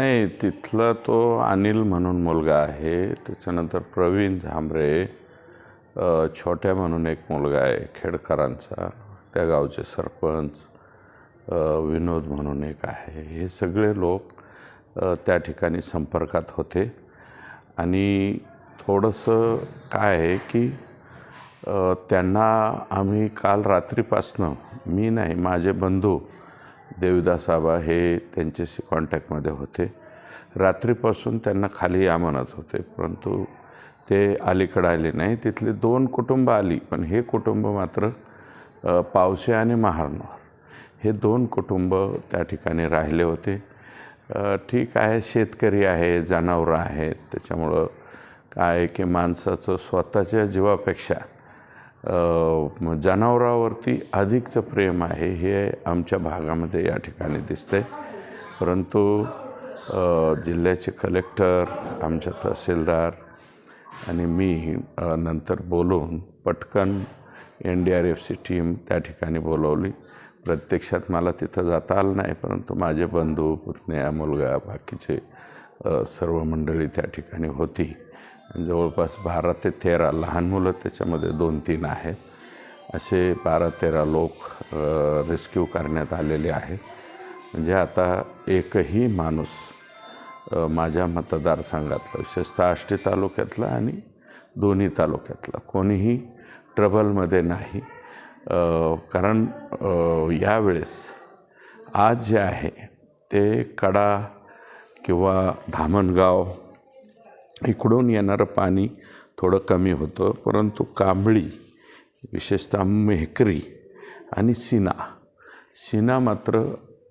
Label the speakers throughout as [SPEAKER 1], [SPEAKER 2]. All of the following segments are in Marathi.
[SPEAKER 1] नाही तिथला तो अनिल म्हणून मुलगा आहे. त्याच्यानंतर प्रवीण झांबरे छोट्या म्हणून एक मुलगा आहे खेडकरांचा त्या गावचे सरपंच विनोद म्हणून एक आहे. हे सगळे लोक त्या ठिकाणी संपर्कात होते. आणि थोडंसं काय आहे की त्यांना आम्ही काल रात्रीपासनं मी नाही माझे बंधू देवीदास आबा हे त्यांच्याशी कॉन्टॅक्टमध्ये होते. रात्रीपासून त्यांना खाली या म्हणत होते परंतु ते अलीकडे आले नाही. तिथले दोन कुटुंब आली पण हे कुटुंब मात्र पावसे आणि महारनवर हे दोन कुटुंब त्या ठिकाणी राहिले होते. ठीक आहे शेतकरी आहे जनावरं आहेत. त्याच्यामुळं काय आहे की माणसाचं स्वतःच्या जीवापेक्षा जनावरावरती अधिकचं प्रेम आहे हे आमच्या भागामध्ये या ठिकाणी दिसतंय. परंतु जिल्ह्याचे कलेक्टर आमच्या तहसीलदार आणि मी नंतर बोलून पटकन एन डी आर एफची टीम त्या ठिकाणी बोलवली. प्रत्यक्षात मला तिथं जाता आलं नाही परंतु माझे बंधू पुतण्या मुलगा बाकीचे सर्व मंडळी त्या ठिकाणी होती. जवळपास बारा ते तेरा लहान मुलं त्याच्यामध्ये दोन तीन आहेत. असे बारा तेरा लोक रेस्क्यू करण्यात आलेले आहेत. म्हणजे आता एकही माणूस माझ्या मतदारसंघातलं विशेषतः आष्टी तालुक्यातला आणि दोन्ही तालुक्यातला कोणीही ट्रबलमध्ये नाही. कारण यावेळेस आज जे आहे ते कडा किंवा धामणगाव इकडून येणारं पाणी थोडं कमी होतं परंतु कांबळी विशेषतः मेहकरी आणि सिना. सिना मात्र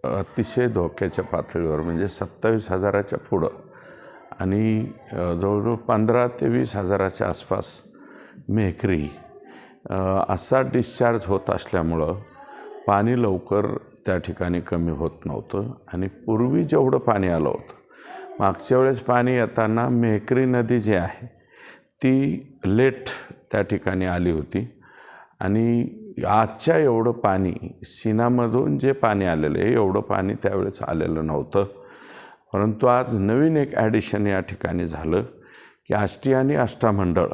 [SPEAKER 1] अतिशय धोक्याच्या पातळीवर म्हणजे सत्तावीस हजाराच्या पुढं. आणि जवळजवळ पंधरा ते वीस हजाराच्या आसपास मेहकरी. असा डिस्चार्ज होत असल्यामुळं पाणी लवकर त्या ठिकाणी कमी होत नव्हतं आणि पूर्वी जेवढं पाणी आलं होतं मागच्या वेळेस पाणी येताना मेहकरी नदी जी आहे ती लेट त्या ठिकाणी आली होती. आणि आजच्या एवढं पाणी सीनामधून जे पाणी आलेलं आहे एवढं पाणी त्यावेळेस आलेलं नव्हतं. परंतु आज नवीन एक ॲडिशन या ठिकाणी झालं की आष्टी आणि अष्टामंडळ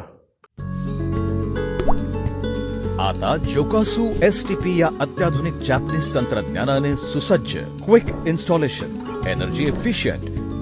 [SPEAKER 2] आता जोकासू एस टी पी या अत्याधुनिक जॅपनीज तंत्रज्ञानाने सुसज्ज quick installation energy efficient